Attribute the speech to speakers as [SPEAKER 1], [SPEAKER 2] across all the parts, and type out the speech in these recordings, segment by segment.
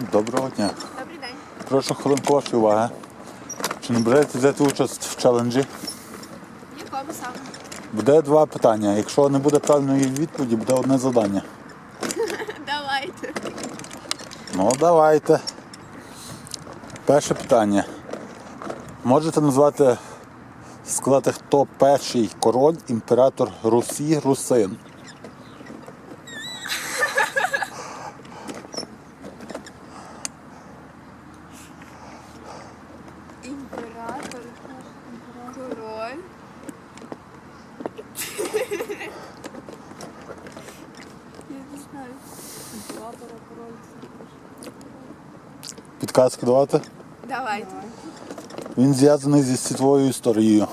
[SPEAKER 1] Доброго дня.
[SPEAKER 2] Добрий день.
[SPEAKER 1] Прошу хвилинку вашої уваги. Чи не берете взяти участь в челенджі?
[SPEAKER 2] В якому саме?
[SPEAKER 1] Буде два питання. Якщо не буде правильної відповіді, буде одне завдання.
[SPEAKER 2] Давайте.
[SPEAKER 1] Ну, давайте. Перше питання. Можете назвати, сказати, хто перший король, імператор Русі, Русин?
[SPEAKER 2] Імператор. Король. Я не знаю. Імператора, король.
[SPEAKER 1] Підказки давати?
[SPEAKER 2] Давайте.
[SPEAKER 1] Він зв'язаний зі світовою історією.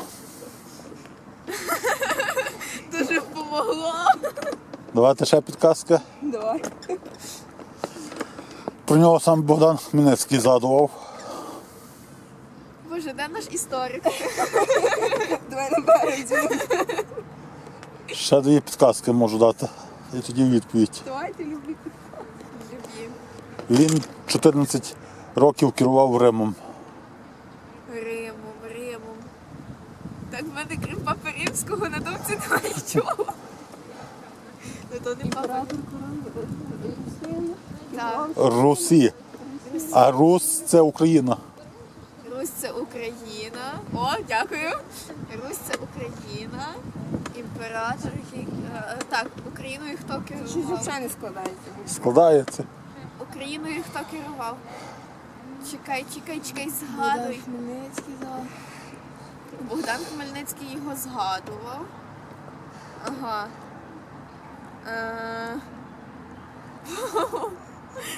[SPEAKER 2] Дуже помогло.
[SPEAKER 1] Давайте ще підказки.
[SPEAKER 2] Давай.
[SPEAKER 1] Про нього сам Богдан Хмельницький згадував.
[SPEAKER 2] Боже, де наш історик?
[SPEAKER 3] Давай на березі.
[SPEAKER 1] Ще дві підказки можу дати. І тоді відповідь.
[SPEAKER 3] Давайте люблю.
[SPEAKER 2] Любі.
[SPEAKER 1] Він 14 років керував Римом.
[SPEAKER 2] Римом, Римом. Так в мене крім папи римського на думці немає нічого. Ну то не папа. Так.
[SPEAKER 1] Русі. А Рус це Україна.
[SPEAKER 2] Русь це Україна. О, дякую. Русь це Україна. Імператор. який- е, Так, Україною хто
[SPEAKER 3] Щось
[SPEAKER 2] керував?
[SPEAKER 3] взагалі не складається.
[SPEAKER 1] Складається.
[SPEAKER 2] Україною хто керував? Чекай, чекай, чекай, згадуй.
[SPEAKER 3] Хмельницький, да.
[SPEAKER 2] Богдан Хмельницький його згадував. Ага. Е...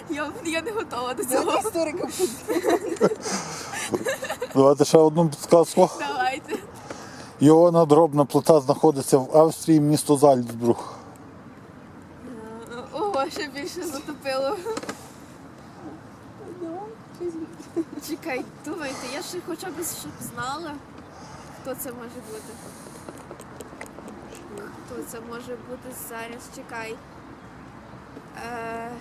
[SPEAKER 2] Я, я не готова до цього.
[SPEAKER 3] історика
[SPEAKER 1] Давайте ще одну підказку.
[SPEAKER 2] Давайте.
[SPEAKER 1] Його надробна плита знаходиться в Австрії, місто Зальцбруг.
[SPEAKER 2] Е, Ого, ще більше затопило. Чекай, думайте, я ще хоча б щоб знала, хто це може бути. Хто це може бути зараз? Чекай. Е...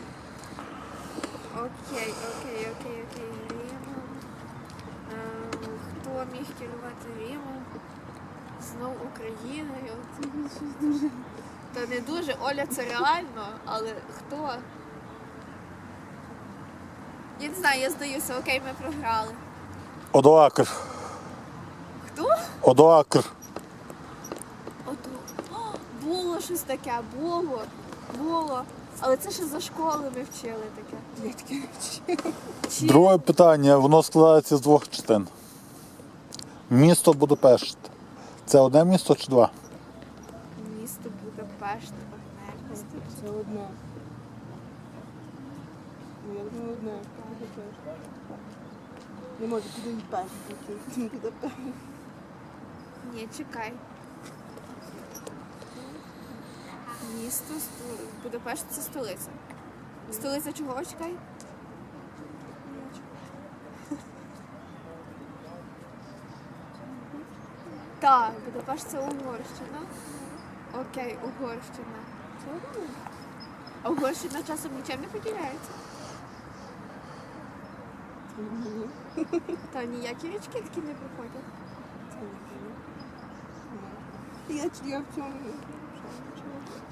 [SPEAKER 2] Окей, окей, окей, окей. Римом. Е... Хто міг керувати Римом? Знов Україною. Це щось дуже. Та не дуже. Оля, це реально, але хто? Я не знаю, я здаюся, окей, ми програли.
[SPEAKER 1] Одоакр.
[SPEAKER 2] Хто?
[SPEAKER 1] Одоакр.
[SPEAKER 2] Ото. О, було щось таке, було. Було. Але це ще за школи ми вчили таке.
[SPEAKER 3] Я таке не вчила.
[SPEAKER 2] Чи...
[SPEAKER 1] Друге питання. Воно складається з двох частин. Місто Будапешт. Це одне місто чи два?
[SPEAKER 2] Місто Будапешт, одне місто.
[SPEAKER 3] Це одне. Ну, Я думаю, одне. Не може, куди і перший. Куди перший.
[SPEAKER 2] Ні, чекай. Місто Будапешт це столиця. Столиця чого чекай? Так, Будапешт це Угорщина. Окей, Угорщина. А Угорщина часом нічим не поділяється. Та ніякі річки такі не проходять.
[SPEAKER 3] Я, я в цьому.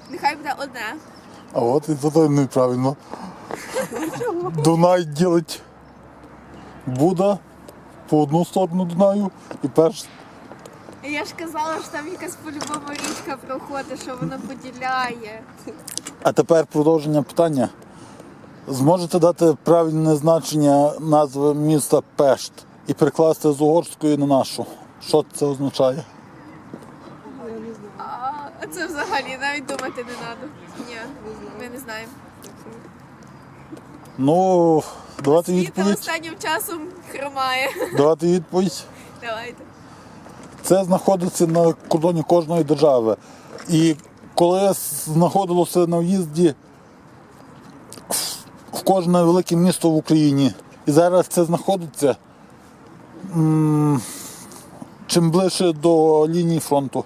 [SPEAKER 2] Нехай буде одне.
[SPEAKER 1] А от і це неправильно. Дунай ділить Буда по одну сторону Дунаю і перш.
[SPEAKER 2] Я ж казала, що там якась по-любому річка проходить, що вона поділяє.
[SPEAKER 1] А тепер продовження питання. Зможете дати правильне значення назви міста Пешт і перекласти з угорської на нашу. Що це означає?
[SPEAKER 3] Я не знаю.
[SPEAKER 2] А це взагалі навіть думати не треба. Ні, ми не знаємо.
[SPEAKER 1] Ну, давати
[SPEAKER 2] Світа
[SPEAKER 1] відповідь.
[SPEAKER 2] останнім часом хромає.
[SPEAKER 1] Давати відповідь.
[SPEAKER 2] Давайте.
[SPEAKER 1] Це знаходиться на кордоні кожної держави. І коли знаходилося на в'їзді кожне велике місто в Україні, і зараз це знаходиться м, чим ближче до лінії фронту.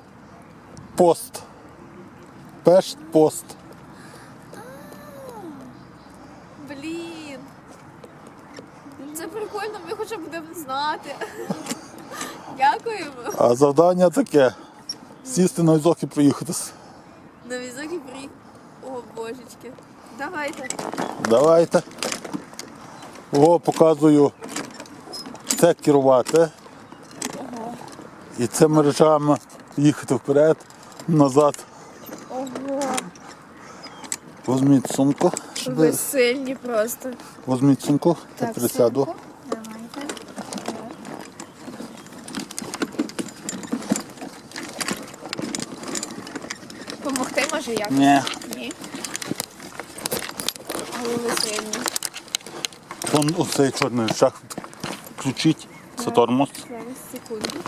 [SPEAKER 1] Пост. Пешт пост.
[SPEAKER 2] Блін. це прикольно, ми хоча будемо знати. Дякуємо.
[SPEAKER 1] А завдання таке: сісти на візок і проїхатись.
[SPEAKER 2] На візок і приїхав. О, божечки. Давайте.
[SPEAKER 1] Давайте. О, показую. Це керувати. І цими речами їхати вперед, назад.
[SPEAKER 2] Ого.
[SPEAKER 1] Візьміть сумку. щоб-
[SPEAKER 2] Ви сильні просто.
[SPEAKER 1] Візьміть сумку, я
[SPEAKER 2] Так,
[SPEAKER 1] присяду.
[SPEAKER 2] сумку. Давайте. Помогти може як?
[SPEAKER 1] Ні.
[SPEAKER 2] Ні. Але ви сильні.
[SPEAKER 1] Вон оцей чорний рычаг включіть. Це тормоз.
[SPEAKER 2] Зараз секунду.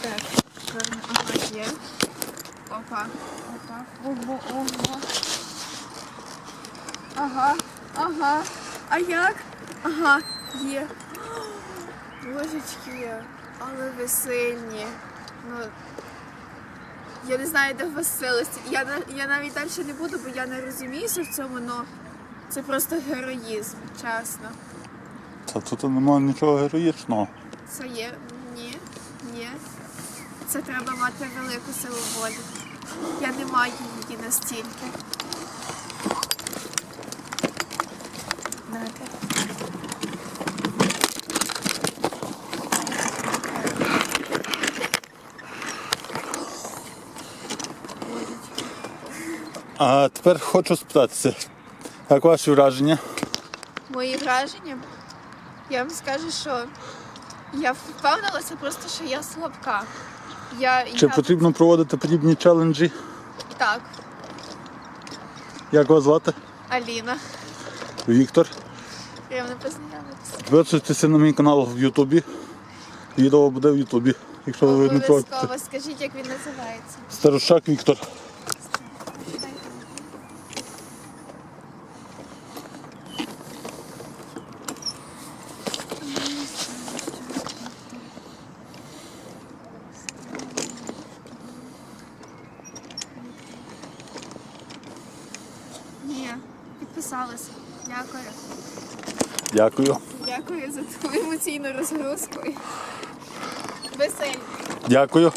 [SPEAKER 2] Так, чорно. Ага, є. Опа. Опа. Ого, ого. Ага, ага. А як? Ага, є. Божечки, але ви сильні. Ну, я не знаю, де у вас силості. Я, я навіть далі не буду, бо я не розуміюся в цьому, але це просто героїзм, чесно.
[SPEAKER 1] Та тут немає нічого героїчного.
[SPEAKER 2] Це є? Ні, ні. Це треба мати велику силу волі. Я не маю її настільки. Знаєте?
[SPEAKER 1] А тепер хочу спитатися, як ваші враження?
[SPEAKER 2] Мої враження. Я вам скажу, що я впевнилася просто, що я слабка. Я,
[SPEAKER 1] Чи
[SPEAKER 2] я...
[SPEAKER 1] потрібно проводити подібні челенджі?
[SPEAKER 2] Так,
[SPEAKER 1] Як вас звати?
[SPEAKER 2] Аліна.
[SPEAKER 1] Віктор.
[SPEAKER 2] Приємно познайомитися.
[SPEAKER 1] Підписуйтеся на мій канал в Ютубі. Відео буде в Ютубі, якщо ви не проти.
[SPEAKER 2] Скажіть, як він називається.
[SPEAKER 1] Старушак Віктор.
[SPEAKER 2] Ні, підписалася. Дякую.
[SPEAKER 1] Дякую.
[SPEAKER 2] Дякую за твою емоційну розгрузку. Весель.
[SPEAKER 1] Дякую.